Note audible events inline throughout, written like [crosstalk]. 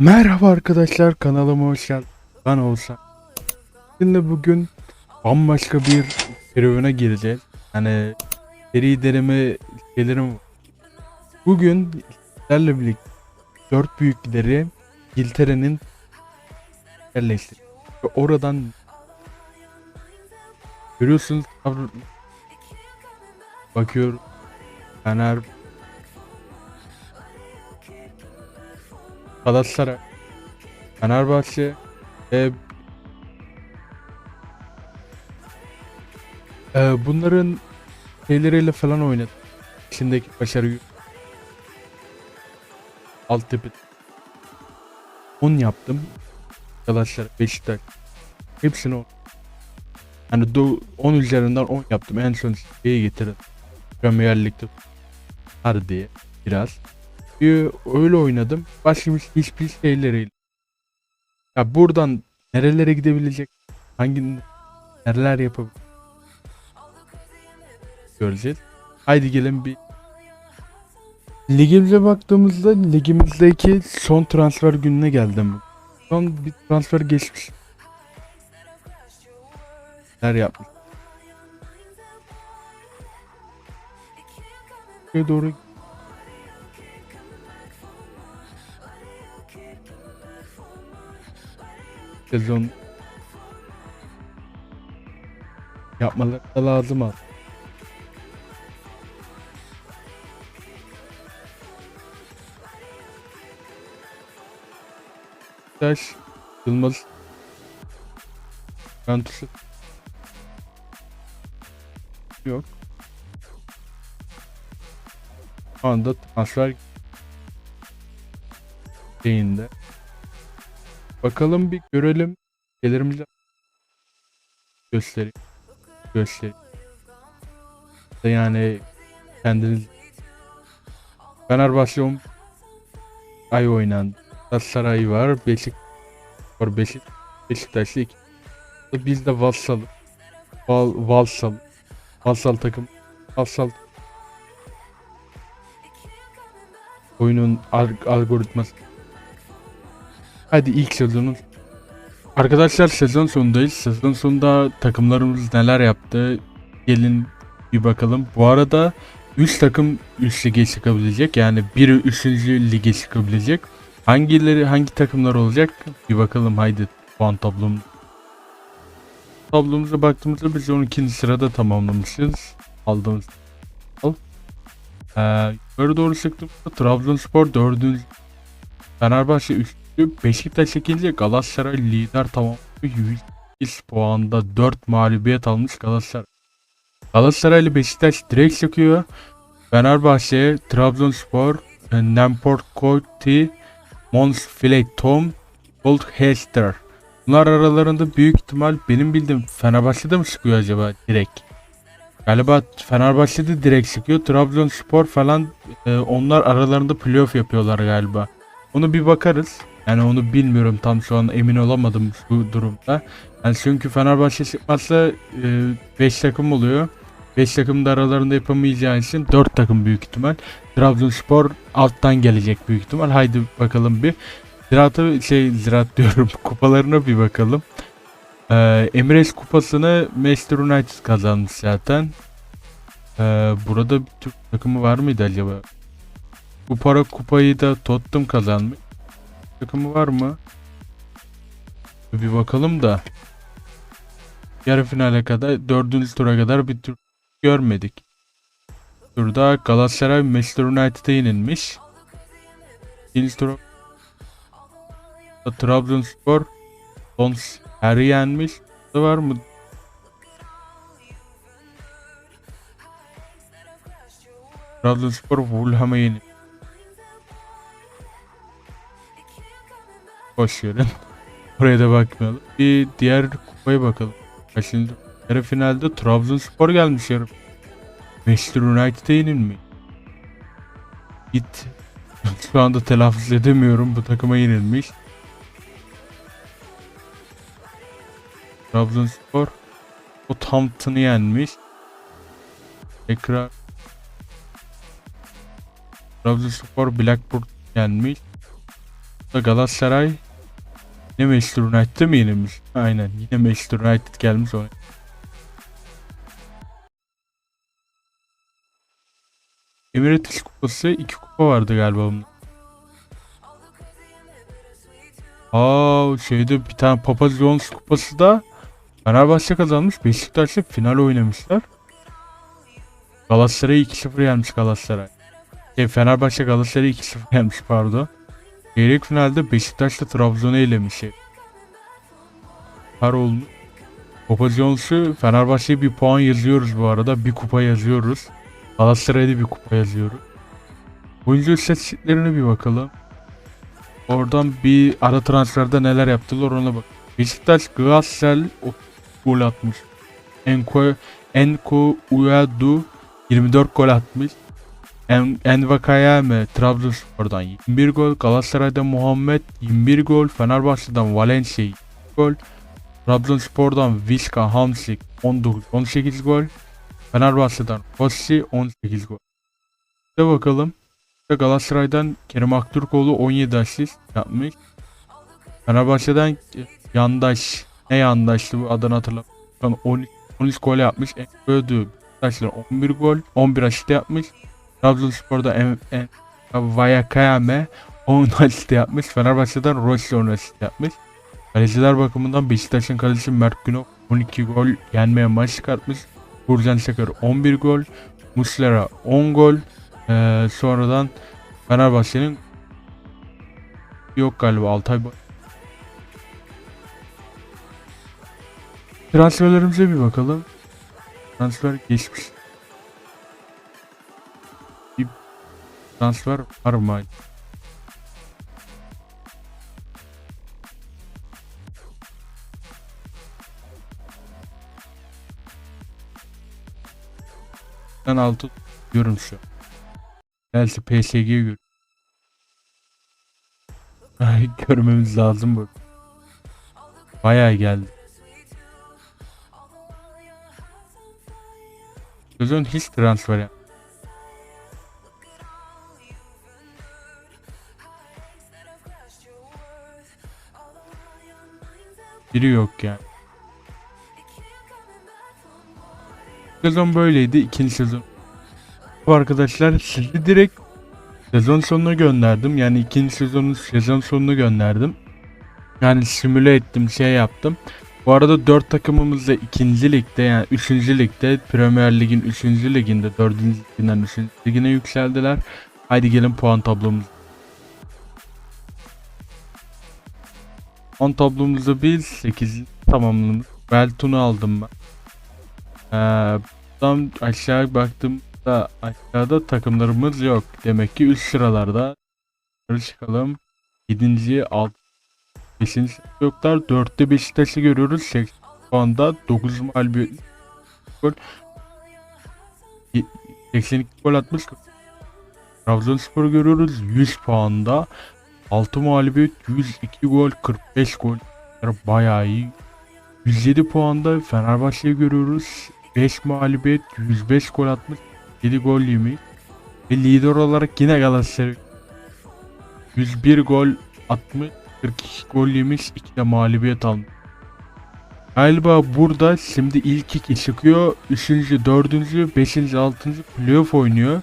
Merhaba arkadaşlar kanalıma hoş geldiniz. Ben Oğuzhan. Şimdi bugün bambaşka bir serüvene gireceğiz. Hani seri şeylerim var. Bugün sizlerle birlikte dört büyükleri İngiltere'nin yerleştirdik. Ve oradan görüyorsunuz bakıyorum Fener Galatasaray Fenerbahçe ve e, bunların şeyleriyle falan oynadım. İçindeki başarıyı altyapı 10 yaptım. Galatasaray, Beşiktaş hepsini on. Yani do- 10 üzerinden 10 yaptım. En son şeye getirdim. Premier Lig'de diye biraz. Bir öyle oynadım. Başka bir- hiçbir şeyleriyle. Ya buradan nerelere gidebilecek? Hangi nereler yapabilir? Göreceğiz. Haydi gelin bir Ligimize baktığımızda ligimizdeki son transfer gününe geldim. Son bir transfer geçmiş. Neler yapmış? Doğru sezon yapmaları da lazım az. Taş, Yılmaz, Juventus'u yok. Şu anda transfer şeyinde. Bakalım bir görelim. Gelirimizi göstereyim. Göstereyim. Yani kendiniz Fenerbahçe 10 ay oynandı. Galatasaray var. Beşik var. Beşik Beşiktaş'ta iki. Biz de Vassal Val, Valsal Vassal takım Vassal oyunun alg- algoritması Hadi ilk sezonun Arkadaşlar sezon sonundayız. Sezon sonunda takımlarımız neler yaptı? Gelin bir bakalım. Bu arada 3 takım üst lige çıkabilecek. Yani biri 3. lige çıkabilecek. Hangileri hangi takımlar olacak? Bir bakalım haydi puan tablom. Tablomuza baktığımızda biz 12. sırada tamamlamışız. Aldığımız al. Ee, yukarı doğru çıktığımızda Trabzonspor 4. Fenerbahçe 3. Beşiktaş 2. Galatasaray lider tamamladı. 100 puanda 4 mağlubiyet almış Galatasaray. Galatasaray ile Beşiktaş direkt çıkıyor. Fenerbahçe, Trabzonspor, Nemport Koyti, Mons Tom, Goldhester. Bunlar aralarında büyük ihtimal benim bildiğim Fenerbahçe'de mi çıkıyor acaba direkt? Galiba Fenerbahçe'de direkt çıkıyor. Trabzonspor falan e, onlar aralarında playoff yapıyorlar galiba. Onu bir bakarız. Yani onu bilmiyorum tam şu an emin olamadım bu durumda. Yani çünkü Fenerbahçe çıkmazsa 5 takım oluyor. 5 takım da aralarında yapamayacağı için 4 takım büyük ihtimal. Trabzonspor alttan gelecek büyük ihtimal. Haydi bakalım bir. Ziraat'a şey ziraat [laughs] diyorum kupalarına bir bakalım. Ee, Emirates kupasını Manchester United kazanmış zaten. Ee, burada bir Türk takımı var mıydı acaba? Bu para kupayı da Tottenham kazanmış. Takımı var mı? Bir bakalım da. Yarı finale kadar, dördüncü tura kadar bir tur görmedik. Turda Galatasaray Manchester United'a yenilmiş. İkinci tura Trabzonspor Dons Her'i yenmiş. Da var mı? Trabzonspor Fulham'a yenilmiş. Boş verin. [laughs] Oraya da bakmayalım. Bir diğer kupaya bakalım. Kaçıncı? Yarı finalde Trabzonspor gelmiş yarı. Manchester United'a yenilmiş. Git. [laughs] Şu anda telaffuz edemiyorum. Bu takıma yenilmiş. Trabzonspor o Southampton'ı yenmiş. Tekrar Trabzonspor Blackburn yenmiş. Galatasaray yine Manchester United'de mi yenilmiş? Aynen yine Manchester United gelmiş ona. Emirates Kupası iki kupa vardı galiba bunda. Aa şeyde bir tane Papa John's kupası da Fenerbahçe kazanmış. Beşiktaş'la final oynamışlar. Galatasaray 2-0 yenmiş Galatasaray. Şey, Fenerbahçe Galatasaray 2-0 yenmiş pardon. Çeyrek finalde Beşiktaş'la Trabzon'u elemiş. Her olmuş. Papa John's'u Fenerbahçe'ye bir puan yazıyoruz bu arada. Bir kupa yazıyoruz. Galatasaray'da bir kupa yazıyoruz. Oyuncu istatistiklerine bir bakalım. Oradan bir ara transferde neler yaptılar ona bak. Beşiktaş Galatasaray 30 gol atmış. Enko Enko Uyadu 24 gol atmış. En Envakayame Trabzonspor'dan 21 gol, Galatasaray'dan Muhammed 21 gol, Fenerbahçe'den Valencia 20 gol, Trabzonspor'dan Vizca Hamsik 19 18 gol, Fenerbahçe'den Rossi 18 gol. De bakalım. De Galatasaray'dan Kerim Aktürkoğlu 17 asist yapmış. Fenerbahçe'den Yandaş ne Yandaşlı bu adını hatırlamıyorum. 13, 13 gol yapmış. Enködü Beşiktaş'la 11 gol 11 asist yapmış. Trabzonspor'da en, en, Vayakayame 10 asist yapmış. Fenerbahçe'den Rossi 10 asist yapmış. Kaleciler bakımından Beşiktaş'ın kalecisi Mert Günok 12 gol yenmeye maç çıkartmış. Burcan Çakır 11 gol. Muslera 10 gol. Ee, sonradan Fenerbahçe'nin yok galiba Altay. Transferlerimize bir bakalım. Transfer geçmiş. Transfer var? Ben altı diyorum şu. Belki PSG'yi gör. Ay, [laughs] Görmemiz lazım bu. Bayağı geldi. Sezon hiç transfer Biri yok yani. Sezon böyleydi ikinci sezon. Arkadaşlar sizi direkt sezon sonuna gönderdim. Yani ikinci sezonun sezon sonunu gönderdim. Yani simüle ettim şey yaptım. Bu arada 4 takımımız da 2. ligde yani 3. ligde Premier Lig'in 3. liginde 4. liginden 3. ligine yükseldiler. Haydi gelin puan tablomuzu 10 tablumuzu bil 8 tamamlamış. Beltun'u aldım ben. Ee, buradan aşağı baktığımda aşağıda takımlarımız yok. Demek ki üst sıralarda çıkalım. 7. 6. 5. yoklar. 4'te Beşiktaş'ı görüyoruz. 8 puanda 9 mağlubiyet. 82 gol atmış. Trabzonspor'u görüyoruz 100 puanda. 6 mağlubiyet, 102 gol, 45 gol. Bayağı iyi. 107 puanda Fenerbahçe'yi görüyoruz. 5 mağlubiyet, 105 gol atmış. 7 gol yemiş. Ve lider olarak yine Galatasaray. 101 gol atmış. 42 gol yemiş. 2 de mağlubiyet almış. Galiba burada şimdi ilk iki çıkıyor. 3. 4. 5. 6. playoff oynuyor.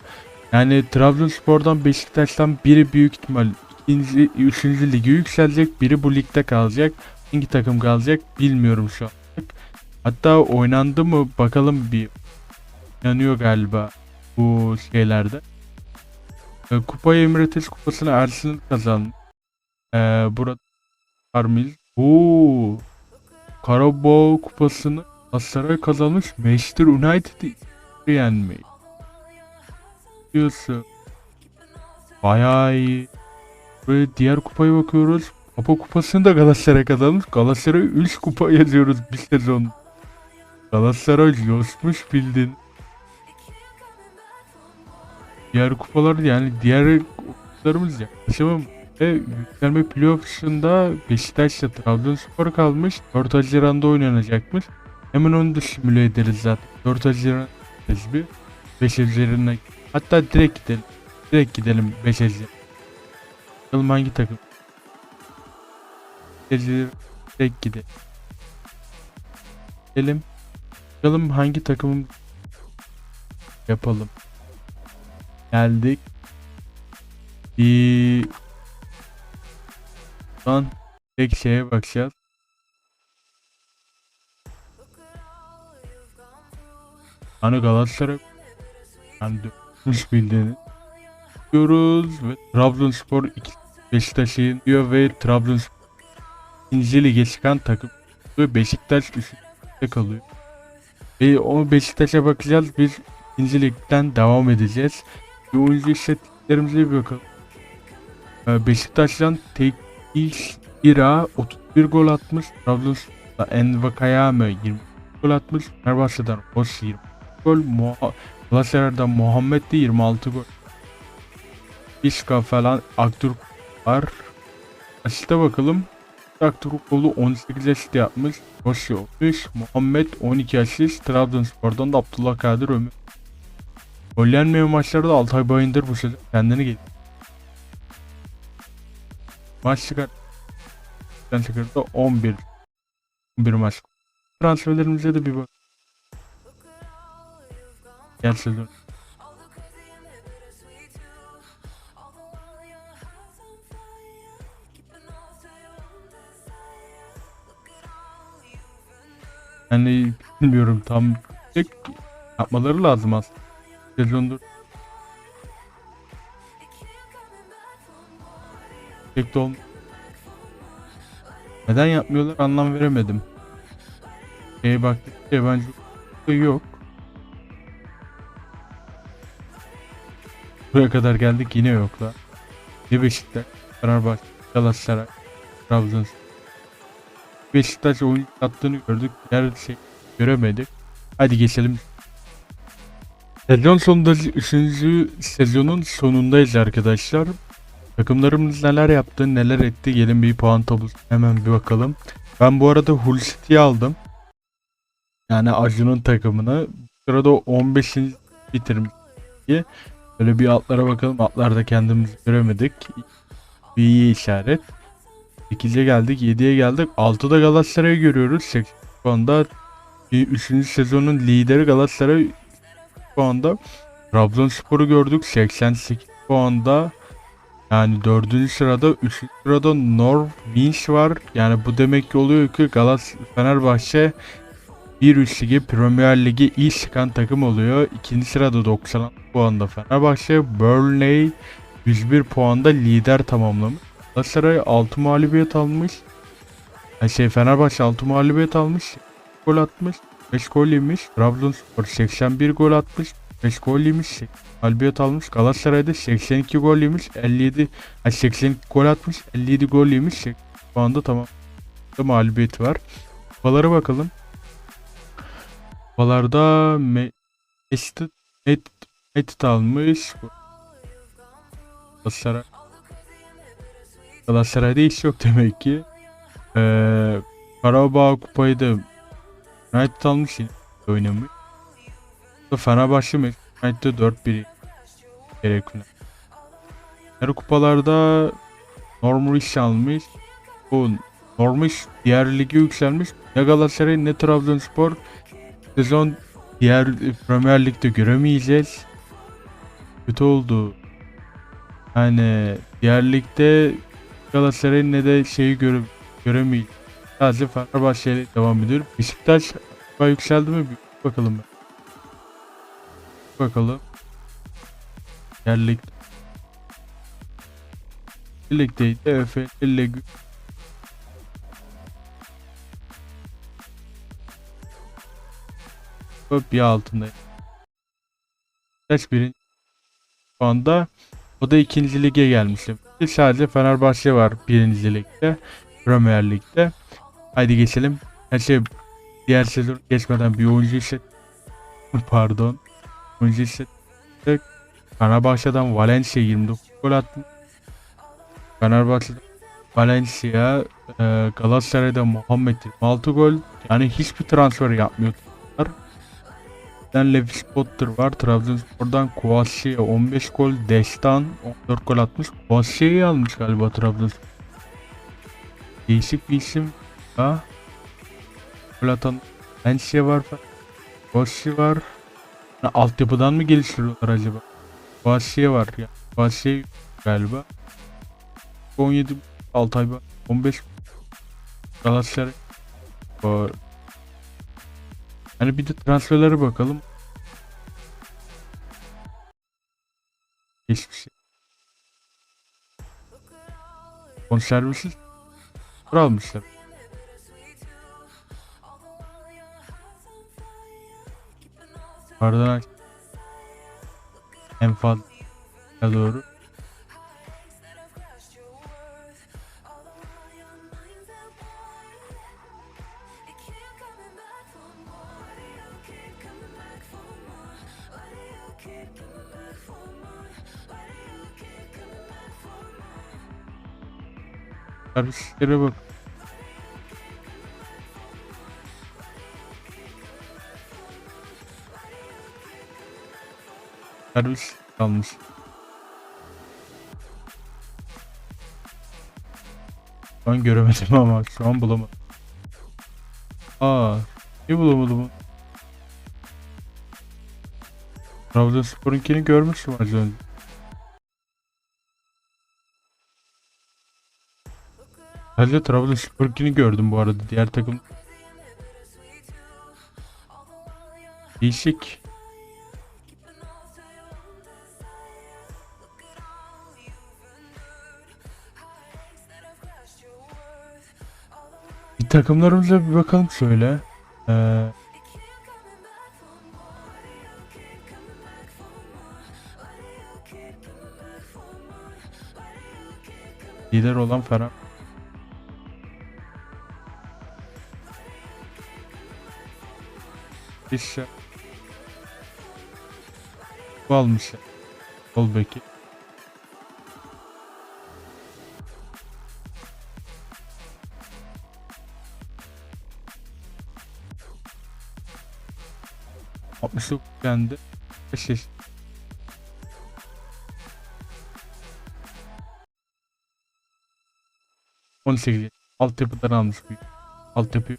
Yani Trabzonspor'dan Beşiktaş'tan biri büyük ihtimal ikinci, üçüncü ligi yükselecek. Biri bu ligde kalacak. Hangi takım kalacak bilmiyorum şu an. Hatta oynandı mı bakalım bir. Yanıyor galiba bu şeylerde. E, Kupa Emirates kupasını Arsenal kazandı. E, burada var mıyız? Oo. Karabağ kupasını Galatasaray kazanmış. Manchester United'i yenmeyi. Diyorsun. Bayağı iyi. Böyle diğer kupaya bakıyoruz. Kupa kupasını da Galatasaray kazanmış. Galatasaray 3 kupa yazıyoruz bir sezon. Galatasaray yosmuş bildin. Diğer kupalar yani diğer kupalarımız ya. Şimdi ve yükselme playoff'unda Beşiktaş'la Trabzonspor kalmış. 4 Haziran'da oynanacakmış. Hemen onu da simüle ederiz zaten. 4 Haziran bir 5 Haziran'a hatta direkt gidelim. Direkt gidelim 5 Haziran. Bakalım hangi takım? tek gidelim. Gidelim. Bakalım hangi takımım yapalım. Geldik. Bir Lan tek şeye bakacağız. Hani Galatasaray yani dönmüş [laughs] bildiğini diyoruz ve Trabzonspor iki Beşiktaş'ı yeniyor ve Trabzonspor ikinci lige çıkan takım Beşiktaş üçüncüde kalıyor. Ve o Beşiktaş'a bakacağız. Biz ikinci ligden devam edeceğiz. Bir oyuncu istatistiklerimize bir bakalım. Ee, Beşiktaş'tan tek iş İra 31 gol atmış. Trabzonspor'da Envakayame 20 gol atmış. Fenerbahçe'den Hoş 20 gol. Galatasaray'dan Muhammed de 26 gol. İşka falan Aktürk var. Asiste bakalım. Aktürkoğlu 18 asist yapmış. Hoş olmuş. Muhammed 12 asist. Trabzonspor'dan da Abdullah Kadir Ömür. Gol yenmeyen maçlarda Altay Bayındır bu sezon kendini geldi. Maç çıkar. Ben çıkardı 11. 11 maç. Transferlerimize de bir bak. Gel Yani bilmiyorum tam tek yapmaları lazım aslında. Sezondur. Tek de Neden yapmıyorlar anlam veremedim. Şeye baktık yabancı yok. Buraya kadar geldik yine yoklar. Ne Beşiktaş, Fenerbahçe, Galatasaray, Trabzonspor. Beşiktaş oyun attığını gördük. Diğer şey göremedik. Hadi geçelim. Sezon sonunda 3. sezonun sonundayız arkadaşlar. Takımlarımız neler yaptı, neler etti gelin bir puan tablosu hemen bir bakalım. Ben bu arada Hull City'yi aldım. Yani Acun'un takımını. Bu sırada 15. bitirmiş. Böyle bir altlara bakalım. Altlarda kendimizi göremedik. Bir iyi işaret. 8'e geldik, 7'ye geldik. 6'da Galatasaray'ı görüyoruz. 8 puanda 3. sezonun lideri Galatasaray puanda. Trabzonspor'u gördük 88 puanda. Yani 4. sırada 3. sırada Norwich var. Yani bu demek ki oluyor ki Galatasaray Fenerbahçe bir üst ligi Premier Ligi iyi çıkan takım oluyor. İkinci sırada 90 puanda Fenerbahçe. Burnley 101 puanda lider tamamlamış. Galatasaray 6 mağlubiyet almış. Ha şey Fenerbahçe 6 mağlubiyet almış. Gol atmış. 5 gol yemiş. Trabzonspor 81 gol atmış. 5 gol yemiş. Mağlubiyet almış. Galatasaray'da 82 gol yemiş. 57 ha 82 gol atmış. 57 gol yemiş. Şu anda tamam. Mağlubiyeti var. Kupalara bakalım. Kupalarda Me Mesut Met Met almış. Galatasaray Galatasaray'da iş yok demek ki. Ee, Karabağ kupayı da United almış oynamış. Fenerbahçe mi? United'de 4-1 gerekli. Diğer kupalarda Norwich almış. Bu Norwich diğer ligi yükselmiş. Ne Galatasaray ne Trabzonspor sezon diğer Premier Lig'de göremeyeceğiz. Kötü oldu. Yani diğer ligde Galatasaray'ın ne de şeyi göre göremeyiz. Sadece Fenerbahçe ile devam ediyor. Beşiktaş yükseldi mi? Bir bakalım. Bir bakalım. Lig. Ligdeydi. Efe Lig. Bir altında. Beşiktaş birinci. Şu anda o da ikinci lige gelmişti. Sadece Fenerbahçe var birinci ligde. Premier Lig'de. Haydi geçelim. Her şey diğer sezon geçmeden bir oyuncu işlet. Pardon. Oyuncu işlet. Fenerbahçe'den Valencia 29 gol attı. Fenerbahçe'den Valencia, e, Galatasaray'da Muhammed 26 gol. Yani hiçbir transfer yapmıyorlar. Ben Lewis Potter var. Trabzonspor'dan Kouassia 15 gol. Destan 14 gol atmış. Kouassia'yı almış galiba Trabzonspor. değişik bir isim. Ha? Platon. Enşe var. Boşi var. Ha, altyapıdan mı geliştiriyorlar acaba? Boğaziçi var ya. Boğaziçi galiba. 17 Altay var. 15 Galatasaray var. Hani bir de transferlere bakalım. Hiçbir şey. Konservisiz tur almışlar. Ardından en fazla doğru. Servislere bak. Servis kalmış. Şu an göremedim ama şu an bulamadım. Aa, niye bulamadım? Trabzonspor'unkini görmüştüm az önce. Sadece Trabzonspor'unkini gördüm bu arada. Diğer takım değişik. Bir takımlarımıza bir bakalım şöyle. Ee, lider olan Fener. İşte. Bu almış. Sol beki. Altmış dokuz kendi. Beş. On sekiz. Altyapıdan almış büyük. Altyapı.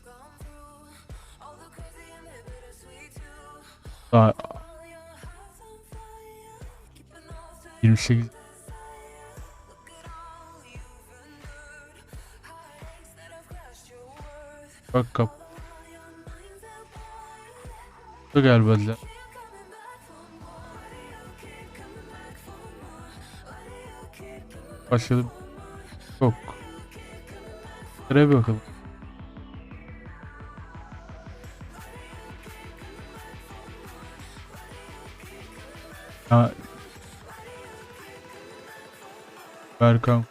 Daha 28 Bak kap. Bu galiba la. Başladım. Yok. Şuraya bakalım. Berkan.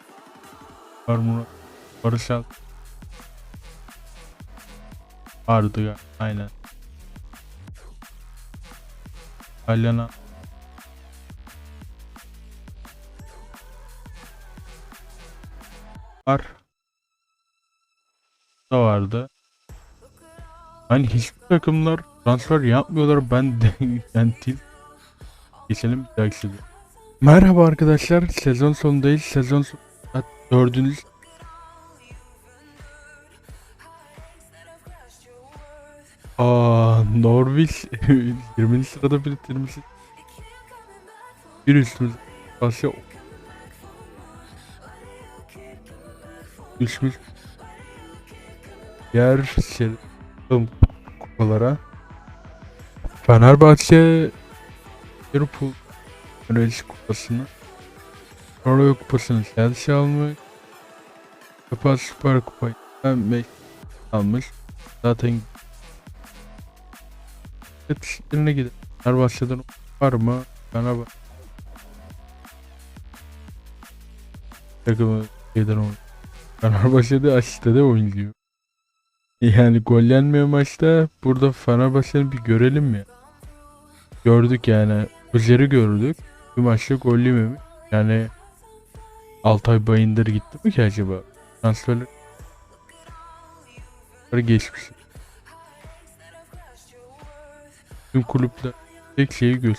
Var Murat. Barış Al. Vardı ya. Aynen. Alyana. Var. Da vardı. Hani hiçbir takımlar transfer yapmıyorlar. Ben de [laughs] til Geçelim bir dahaki sezon. Merhaba arkadaşlar. Sezon sonundayız. Sezon son... Dördüncü... Aa, Norwich [laughs] 20. sırada bitirmiş. Bir üstümüz Asya düşmüş. Diğer şey kupalara Fenerbahçe Liverpool Norveç kupasını Norveç kupasını Chelsea almış Kupa Süper Kupayı almış. Zaten yetiştirine gider Fenerbahçe'den var mı? Fenerbahçe takımı şeyden oynuyor. Fenerbahçe'de Aşite'de oynuyor. Yani gol yenmiyor maçta. Burada Fenerbahçe'ni bir görelim mi? Gördük yani Özer'i gördük. Bir maçta gol yememiş. Yani Altay Bayındır gitti mi ki acaba? Transferler geçmiş. Tüm kulüpler tek şeyi göz.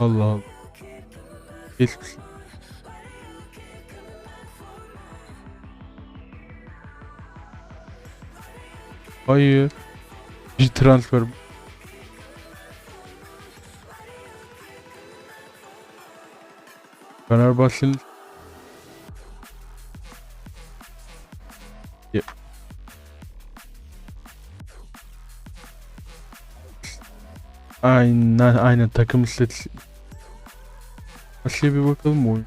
Allah Allah. Geçmiş. Hayır. Bir transfer. Fenerbahçe'nin Aynen aynen takım istatistik. Aşağıya bir bakalım oyun?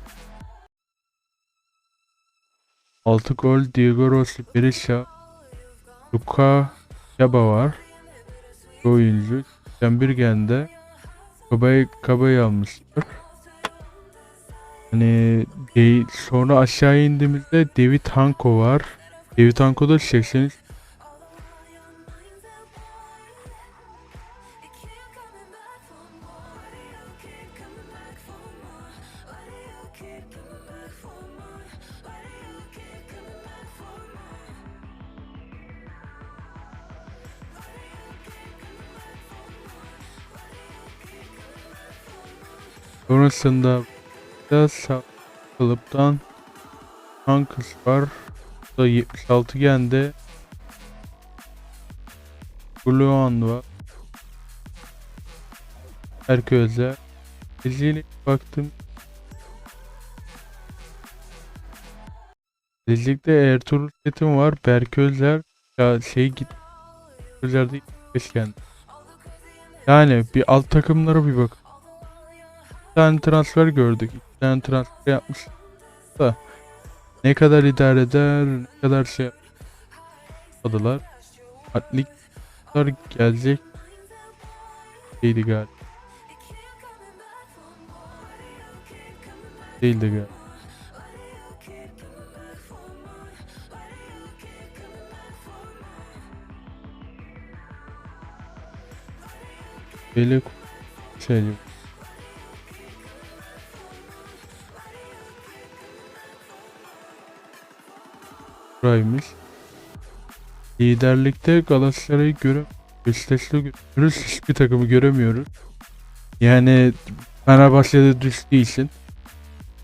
6 gol Diego Rossi, Berisha, Luka Yaba var. Bu oyuncu. Cembirgen'de Kabay Kabay almışlar. Hani de, sonra aşağı indiğimizde David Hanko var. David Hanko da 83 Sonrasında da sağ kalıptan Hanks var. Bu da 76 gende Gluan var. Herkese Diziyle baktım. Dizilikte Ertuğrul Çetin var. Berk Özler ya şey git Özler değil Beşgen. Yani bir alt takımlara bir bak. Bir tane transfer gördük. İki tane transfer yapmış. Da ne kadar idare eder, ne kadar şey yapmadılar. Atlikler gelecek. Değildi galiba. Değildi galiba. Böyle şey yok. Buraymış. Liderlikte Galatasaray'ı göre Beşiktaş'ta görüyoruz. Hiçbir takımı göremiyoruz. Yani Fenerbahçe'de düştüğü için.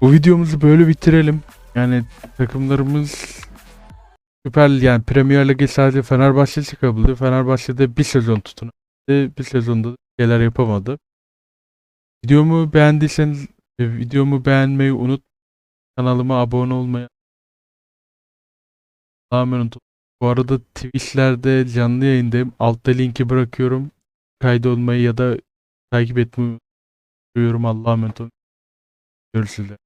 Bu videomuzu böyle bitirelim. Yani takımlarımız Süper yani Premier Lig'e sadece Fenerbahçe çıkabildi. Fenerbahçe'de bir sezon tutunabildi. Bir sezonda şeyler yapamadı. Videomu beğendiyseniz e, videomu beğenmeyi unut. Kanalıma abone olmayı Olun. Bu arada Twitch'lerde canlı yayındayım. Altta linki bırakıyorum. Kaydolmayı ya da takip etmeyi unutmuyorum. Allah'a emanet olun. Görüşürüz.